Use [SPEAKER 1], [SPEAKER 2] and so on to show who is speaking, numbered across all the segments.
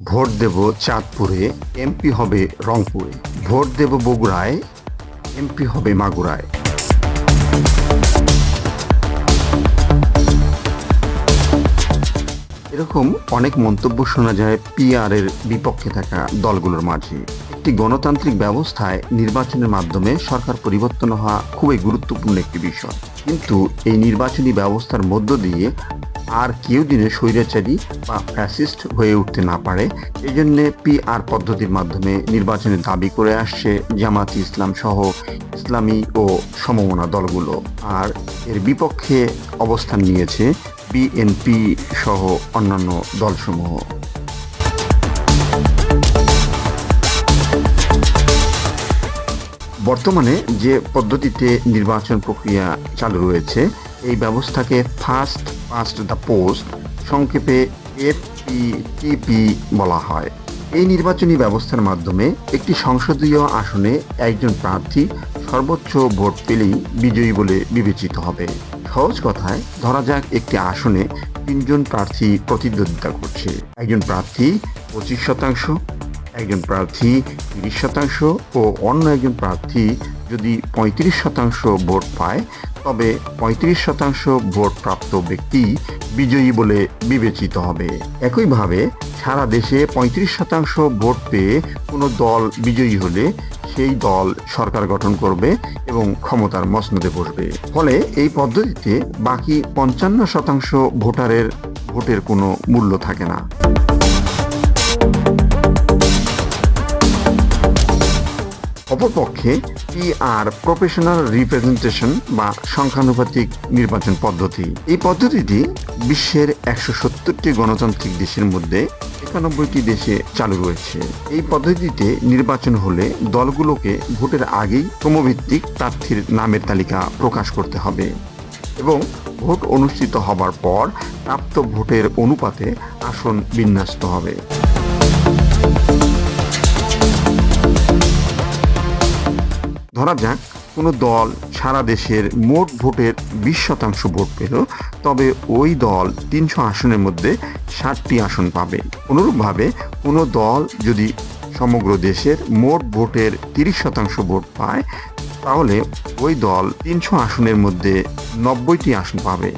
[SPEAKER 1] Vote দেব চাঁদপুরে, MP হবে রংপুরে। ভোট দেব বগুড়ায়, এমপি হবে মাগুরায়। এরকম অনেক মন্তব্য শোনা যায় পিআর এর বিপক্ষে থাকা দলগুলোর মাঝে। একটি গণতান্ত্রিক ব্যবস্থায় নির্বাচনের মাধ্যমে সরকার পরিবর্তন হওয়া খুবই গুরুত্বপূর্ণ একটি বিষয়। কিন্তু এই নির্বাচনী ব্যবস্থার মধ্য দিয়ে আর কেউ দিনে স্বৈরাচারী বা ফ্যাসিস্ট হয়ে উঠতে না পারে এই জন্যে পিআর পদ্ধতির মাধ্যমে নির্বাচনের দাবি করে আসছে জামাত ইসলাম সহ ইসলামী ও সমমনা দলগুলো। আর এর বিপক্ষে অবস্থান নিয়েছে বিএনপি সহ অন্যান্য দলসমূহ। বর্তমানে যে পদ্ধতিতে নির্বাচন প্রক্রিয়া চালু রয়েছে এই ব্যবস্থাকে ফার্স্ট পাস্ট দ্য পোস্ট সংক্ষেপে এফপিটিপি বলা হয়। এই নির্বাচনী ব্যবস্থার মাধ্যমে একটি সংসদীয় আসনে একজন প্রার্থী সর্বোচ্চ ভোট পেলেই বিজয়ী বলে বিবেচিত হবে। সহজ কথায় ধরা যাক একটি আসনে তিনজন প্রার্থী প্রতিদ্বন্দ্বিতা করছে। একজন প্রার্থী পঁচিশ শতাংশ, একজন প্রার্থী তিরিশ শতাংশ ও অন্য একজন প্রার্থী যদি পঁয়ত্রিশ শতাংশ ভোট পায় তবে পঁয়ত্রিশ শতাংশ ভোট প্রাপ্ত ব্যক্তি বিজয়ী বলে বিবেচিত হবে। একইভাবে সারা দেশে পঁয়ত্রিশ শতাংশ ভোট পেয়ে কোনো দল বিজয়ী হলে সেই দল সরকার গঠন করবে এবং ক্ষমতার মসনদে বসবে। ফলে এই পদ্ধতিতে বাকি পঞ্চান্ন শতাংশ ভোটারের, ভোটের কোনো মূল্য থাকে না। অপরপক্ষে পিআর প্রফেশনাল রিপ্রেজেন্টেশন বা সংখ্যানুপাতিক নির্বাচন পদ্ধতি। এই পদ্ধতিটি বিশ্বের একশো সত্তরটি গণতান্ত্রিক দেশের মধ্যে একানব্বইটি দেশে চালু রয়েছে। এই পদ্ধতিতে নির্বাচন হলে দলগুলোকে ভোটের আগেই ক্রমভিত্তিক প্রার্থীর নামের তালিকা প্রকাশ করতে হবে এবং ভোট অনুষ্ঠিত হবার পর প্রাপ্ত ভোটের অনুপাতে আসন বিন্যস্ত হবে। ধরা যাক, কোনো দল সারা দেশের মোট ভোটের বিশ শতাংশ ভোট পেল, তবে ওই দল তিনশো আসনের মধ্যে ষাটটি আসন পাবে। অনুরূপভাবে কোনো দল যদি সমগ্র দেশের মোট ভোটের তিরিশ শতাংশ ভোট পায়, তাহলে ওই দল তিনশো আসনের মধ্যে নব্বইটি আসন পাবে।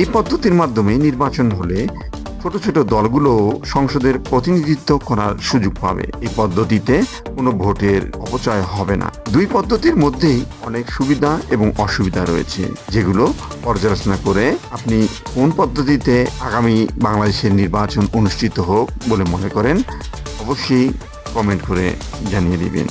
[SPEAKER 1] এই পদ্ধতির মাধ্যমে নির্বাচন হলে ছোট ছোট দলগুলো সংসদের প্রতিনিধিত্ব করার সুযোগ পাবে। এই পদ্ধতিতে কোনো ভোটের অপচয় হবে না। দুই পদ্ধতির মধ্যেই অনেক সুবিধা এবং অসুবিধা রয়েছে, যেগুলো পর্যালোচনা করে আপনি কোন পদ্ধতিতে আগামী বাংলাদেশের নির্বাচন অনুষ্ঠিত হোক বলে মনে করেন, অবশ্যই কমেন্ট করে জানিয়ে দিবেন।